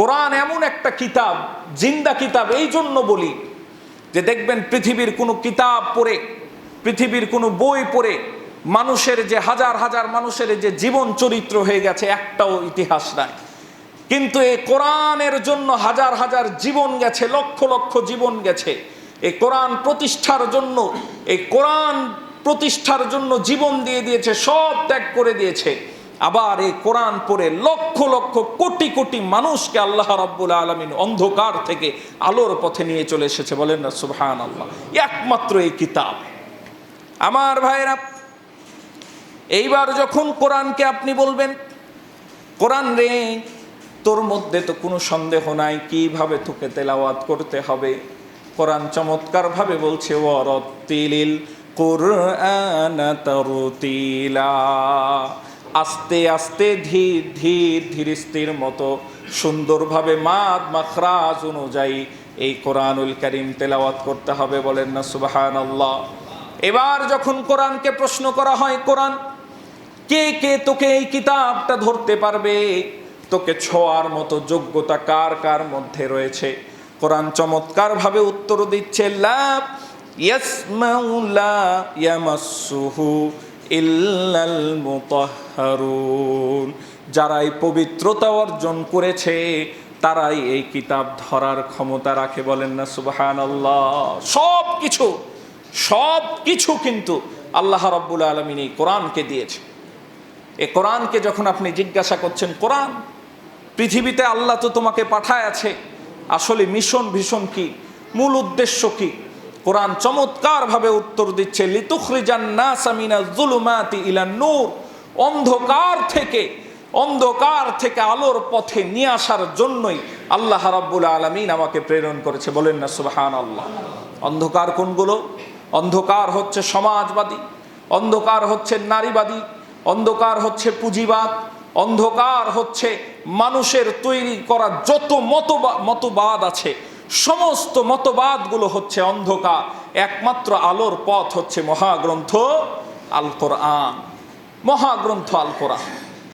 কোরআন এমন একটা কিতাব, জিন্দা কিতাব, এই জন্য বলি যে দেখবেন পৃথিবীর কোনো কিতাব পড়ে, পৃথিবীর কোনো বই পড়ে, মানুষের যে হাজার হাজার মানুষের যে জীবন চরিত্র হয়ে গেছে, একটাও ইতিহাস নাই। কিন্তু এই কোরআনের জন্য হাজার হাজার জীবন গেছে, লক্ষ লক্ষ জীবন গেছে। এই কোরআন প্রতিষ্ঠার জন্য, এই কোরআন প্রতিষ্ঠার জন্য জীবন দিয়ে দিয়েছে, সব ত্যাগ করে দিয়েছে। আবার এই কোরআন পড়ে লক্ষ লক্ষ কোটি কোটি মানুষকে আল্লাহ রাব্বুল আলমিন অন্ধকার থেকে আলোর পথে নিয়ে চলে এসেছে। বলেন না সুবহান আল্লাহ একমাত্র এই কিতাব। আমার ভাইরা এইবার যখন কোরআনকে আপনি বলবেন, কোরআন রে, তোর মধ্যে তো কোনো সন্দেহ নাই, কীভাবে তোকে তেলাওয়াত করতে হবে? কোরআন চমৎকারভাবে বলছে ওয়ারতিলিল কোরআন তরতিলা। আস্তে আস্তে ধীর ধীর ধীরস্থির মতো সুন্দরভাবে মাদ মাখরাজ অনুযায়ী এই কোরআনুল করিম তেলাওয়াত করতে হবে বলেন না সুবাহান আল্লাহ এবার যখন কোরআনকে প্রশ্ন করা হয়, কোরআন, কে কে তোকে এই কিতাবটা ধরতে পারবে? তোকে ছোঁয়ার মতো যোগ্যতা কার কার মধ্যে রয়েছে? কোরআন চমৎকার ভাবে উত্তর দিচ্ছে লাভ ইয়াসমাউলা ইয়ামাসসুহু ইল্লাল মুতাহহারুন। যারা এই পবিত্রতা অর্জন করেছে, তারাই এই কিতাব ধরার ক্ষমতা রাখে বলেন না, সুবহানাল্লাহ। সব কিছু সব কিছু কিন্তু আল্লাহ রাব্বুল আলমিন এই কোরআনকে দিয়েছে। এ কোরআনকে যখন আপনি জিজ্ঞাসা করছেন, কোরআন, পৃথিবীতে আল্লাহ তো তোমাকে পাঠায় আছে, আসলে মিশন ভীষণ কি? মূল উদ্দেশ্য কি? কোরআন চমৎকারভাবে উত্তর দিচ্ছে নূর। অন্ধকার থেকে অন্ধকার থেকে আলোর পথে নিয়ে আসার জন্যই আল্লাহ রাব্বুল আলমিন আমাকে প্রেরণ করেছে। বলেন না সুবাহান আল্লাহ অন্ধকার কোনগুলো? অন্ধকার হচ্ছে সমাজবাদী, অন্ধকার হচ্ছে নারীবাদী, অন্ধকার হচ্ছে পুঁজিবাদ, অন্ধকার হচ্ছে মানুষের তৈরি করা যত মতবা, মতবাদ আছে সমস্ত মতবাদগুলো হচ্ছে অন্ধকার। একমাত্র আলোর পথ হচ্ছে মহাগ্রন্থ আল কোরআন মহাগ্রন্থ আল কোরআন